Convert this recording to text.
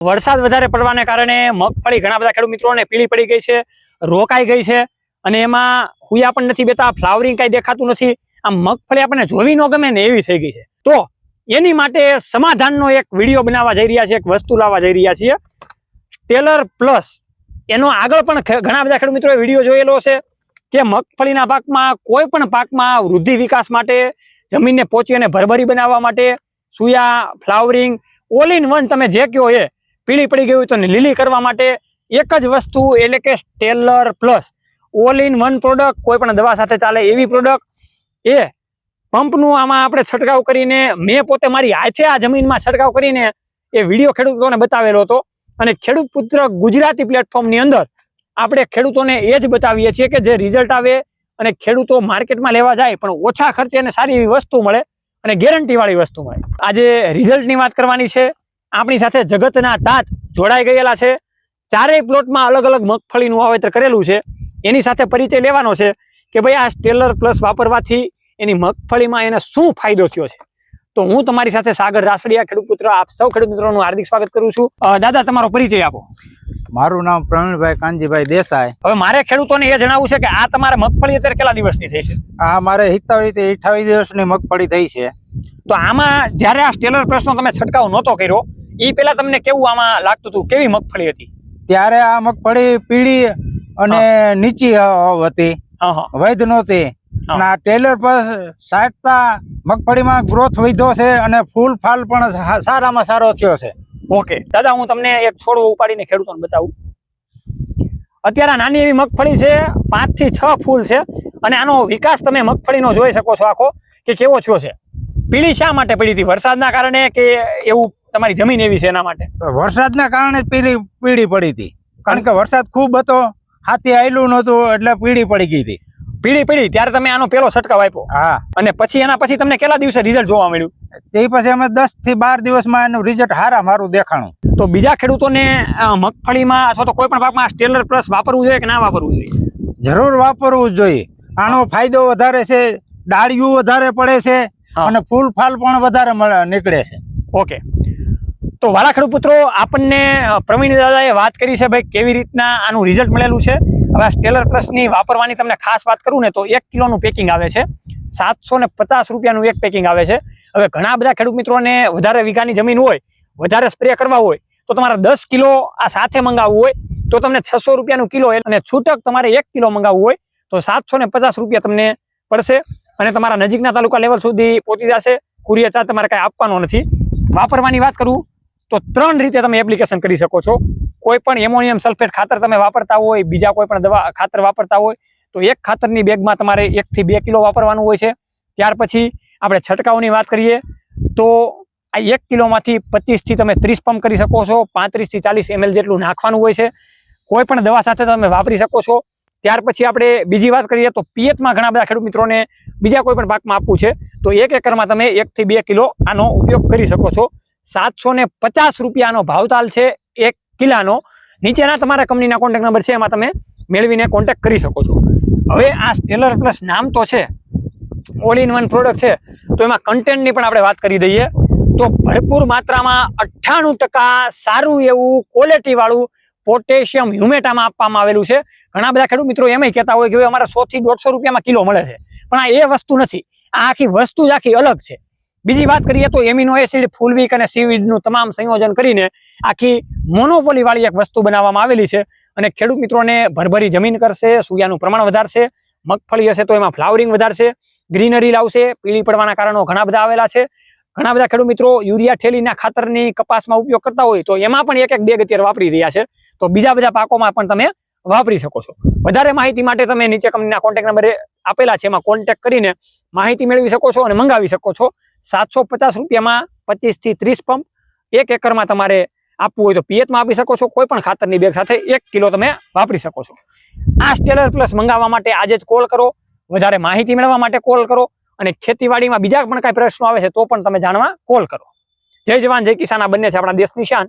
વરસાદ વધારે પડવાને કારણે મગફળી ઘણા બધા ખેડૂત મિત્રોને પીળી પડી ગઈ છે, રોકાઈ ગઈ છે અને એમાં હુયા પણ નથી બેતા, ફ્લાવરિંગ કઈ દેખાતું નથી. આમ મગફળી આપણને જોવી ન ગમે ને એવી થઈ ગઈ છે. તો એની માટે સમાધાનનો એક વીડિયો બનાવવા જઈ રહ્યા છે એક વસ્તુ લાવવા જઈ રહ્યા છીએ. ટેલર પ્લસ એનો આગળ પણ ઘણા બધા ખેડૂત મિત્રોએ વીડિયો જોયેલો છે કે મગફળીના પાકમાં કોઈ પણ પાકમાં વૃદ્ધિ વિકાસ માટે, જમીનને પોચી અને ભરભરી બનાવવા માટે સુયા, ફ્લાવરિંગ, ઓલ ઇન વન તમે જે કહો એ પીળી પડી ગઈ હોય તો લીલી કરવા માટે એક જ વસ્તુ એટલે કે Stellar plus all in one product, કોઈ પણ દવા સાથે ચાલે એવી પ્રોડક્ટ. એ પંપનું આમાં આપણે છંટકાવ કરીને, મેં પોતે મારી હાથે આ જમીનમાં છંટકાવ કરીને એ વીડિયો ખેડૂતોને બતાવેલો હતો. અને ખેડૂત પુત્ર ગુજરાતી પ્લેટફોર્મની અંદર આપણે ખેડૂતોને એ જ બતાવીએ છીએ કે જે રિઝલ્ટ આવે અને ખેડૂતો માર્કેટમાં લેવા જાય, પણ ઓછા ખર્ચે અને સારી એવી વસ્તુ મળે અને ગેરંટી વાળી વસ્તુ મળે. આજે રિઝલ્ટની વાત કરવાની છે. આપણી સાથે જગતના તાત જોડાઈ ગયેલા છે. ચારેય પ્લોટમાં અલગ અલગ મગફળીનું વાવેતર કરેલું છે. એની સાથે પરિચય લેવાનો છે કે ભાઈ આ સ્ટેલર પ્લસ વાપરવાથી એની મગફળીમાં એને શું ફાયદો થયો છે? તો હું તમારી સાથે સાગર રાસડિયા ખેડૂત પુત્ર આપ સૌ ખેડૂત મિત્રોનું હાર્દિક સ્વાગત કરું છું. દાદા તમારો પરિચય આપો. મારું નામ પ્રવીણભાઈ કાનજીભાઈ દેસાઈ. હવે મારે ખેડૂતોને એ જણાવવું છે કે આ તમારે મગફળી અત્યારે કેટલા દિવસની થઈ છે? આ મારે હિતાવી થી અઠાવીસ દિવસની મગફળી થઈ છે. તો આમાં જ્યારે આ સ્ટેલર પ્રેસનો તમે છંટકાવ નહોતો કર્યો એ પહેલા તમને કેવું આમાં લાગતું હતું? કેવી મગફળી હતી? ત્યારે આ મગફળી પીળી અને નીચી હતી. વૈધ નહોતી. અને આ ટેલર પર સાટતા મગફળીમાં ગ્રોથ વધ્યો છે અને ફૂલ ફાલ પણ સારામાં સારો થયો છે. ઓકે. દાદા હું તમને એક છોડવો ઉપાડીને ખેડૂતોને બતાવું. અત્યારે નાની એવી મગફળી છે પાંચથી છ ફૂલ છે અને આનો વિકાસ તમે મગફળીનો જોઈ શકો છો આખો કે કેવો થયો છે? પીળી શા માટે પડી હતી? વરસાદના કારણે કે એવું તમારી જમીન એવી છે એના માટે? વરસાદના કારણે પીળી પીળી પડી હતી. કારણ કે વરસાદ ખૂબ હતો હાથી આયલું નહોતું એટલે પીળી પડી ગઈ હતી. પીળી પીળી ત્યારે તમે આનો પેલો છટકાવ આપ્યો. હા. અને પછી એના પછી તમને કેટલા દિવસે રિઝલ્ટ જોવા મળ્યું? તે પછી અમે દસથી બાર દિવસમાં એનું રિઝલ્ટ હારા મારું દેખાણું. તો બીજા ખેડૂતોને મગફળીમાં અથવા તો કોઈ પણ પાકમાં સ્ટેલર પ્લસ વાપરવું જોઈએ કે ના વાપરવું જોઈએ? જરૂર વાપરવું જ જોઈએ. આનો ફાયદો વધારે છે ડાળિયું વધારે પડે છે. અને ફૂલ ફાલ પણ વધારે નીકળે છે. ઓકે. તો વાલા ખેડૂત આપણને પ્રવીણ દાદાએ વાત કરી છે ભાઈ કેવી રીતના આનું રિઝલ્ટ મળેલું છે. હવે આ સ્ટેલર પ્લસની વાપરવાની તમને ખાસ વાત કરું ને તો એક કિલોનું પેકિંગ આવે છે. સાતસો ને પચાસ રૂપિયાનું એક પેકિંગ આવે છે. હવે ઘણા બધા ખેડૂત મિત્રોને વધારે વીઘાની જમીન હોય વધારે સ્પ્રે કરવા હોય તો તમારે દસ કિલો આ સાથે મંગાવવું હોય તો તમને છસો રૂપિયાનું કિલો અને છૂટક તમારે એક કિલો મંગાવવું હોય તો સાતસો ને પચાસ રૂપિયા તમને પડશે. અને તમારા નજીકના તાલુકા લેવલ સુધી પહોંચી જશે. કુરિયર ચાર્જ તમારે કાંઈ આપવાનો નથી. વાપરવાની વાત કરું તો ત્રણ રીતે તમે એપ્લિકેશન કરી શકો છો. કોઈ પણ એમોનિયમ સલ્ફેટ ખાતર તમે વાપરતા હોય, બીજા કોઈ પણ દવા, ખાતર વાપરતા હોય, તો એક ખાતરની બેગમાં તમારે એકથી બે કિલો વાપરવાનું હોય છે. ત્યાર પછી આપણે છંટકાવની વાત કરીએ તો આ એક કિલોમાંથી પચીસથી તમે ત્રીસ પંપ કરી શકો છો. પાંત્રીસથી ચાલીસ એમએલ જેટલું નાખવાનું હોય છે. કોઈ પણ દવા સાથે તમે વાપરી શકો છો. ત્યાર પછી આપણે બીજી વાત કરીએ તો પિયતમાં ઘણા બધા ખેડૂત મિત્રોને બીજા કોઈ પણ પાકમાં આપવું છે, તો એક એકરમાં તમે એકથી બે કિલો આનો ઉપયોગ કરી શકો છો. સાતસો પચાસ રૂપિયાનો ભાવતાલ છે એક કિલાનો. નીચેના તમારા કંપનીના કોન્ટેક્ટ નંબર છે, એમાં તમે મેળવીને કોન્ટેક કરી શકો છો. હવે આ સ્ટેલર પ્લસ નામ તો છે ઓલ ઇન વન પ્રોડક્ટ છે, તો એમાં કન્ટેન્ટની પણ આપણે વાત કરી દઈએ. તો ભરપૂર માત્રામાં અઠ્ઠાણું સારું એવું ક્વોલિટી વાળું પોટેશિયમ હ્યુમેટામાં આપવામાં આવેલું છે. ઘણા બધા ખેડૂત મિત્રો એમ કહેતા હોય કે અમારે સો થી દોઢસો રૂપિયામાં કિલો મળે છે. પણ આ એ વસ્તુ નથી. આ આખી વસ્તુ જ આખી અલગ છે. બીજી વાત કરીએ તો એમિનો એસિડ, ફૂલવીક અને સીવીડનું તમામ સંયોજન કરીને આખી મોનોપોલીવાળી એક વસ્તુ બનાવવામાં આવેલી છે. અને ખેડૂત મિત્રોને ભરભરી જમીન કરશે સૂયાનું પ્રમાણ વધારશે, મગફળી હશે તો એમાં ફ્લાવરિંગ વધારશે, ગ્રીનરી લાવશે, પીળી પડવાના કારણો ઘણા બધા આવેલા છે. ઘણા બધા ખેડૂત મિત્રો યુરિયા ઠેલીના ખાતરની કપાસમાં ઉપયોગ કરતા હોય તો એમાં પણ એક એક બેગ અત્યારે વાપરી રહ્યા છે. તો બીજા બધા પાકોમાં પણ તમે વાપરી શકો છો. વધારે માહિતી માટે તમે નીચે કંપનીના કોન્ટેક્ટ નંબર આપેલા છે, એમાં કોન્ટેક્ટ કરીને માહિતી મેળવી શકો છો અને મંગાવી શકો છો. સાતસો પચાસ રૂપિયામાં પચીસથી ત્રીસ પંપ એક એકરમાં તમારે આપવું હોય તો પિયતમાં આપી શકો છો. કોઈ પણ ખાતરની બેગ સાથે એક કિલો તમે વાપરી શકો છો. આ સ્ટેલર પ્લસ મંગાવવા માટે આજે જ કોલ કરો. વધારે માહિતી મેળવવા માટે કોલ કરો. અને ખેતીવાડીમાં બીજા પણ કાંઈ પ્રશ્નો આવે છે તો પણ તમે જાણવા કોલ કરો. જય જવાન, જય કિસાન. આ બંને છે આપણા દેશની શાન.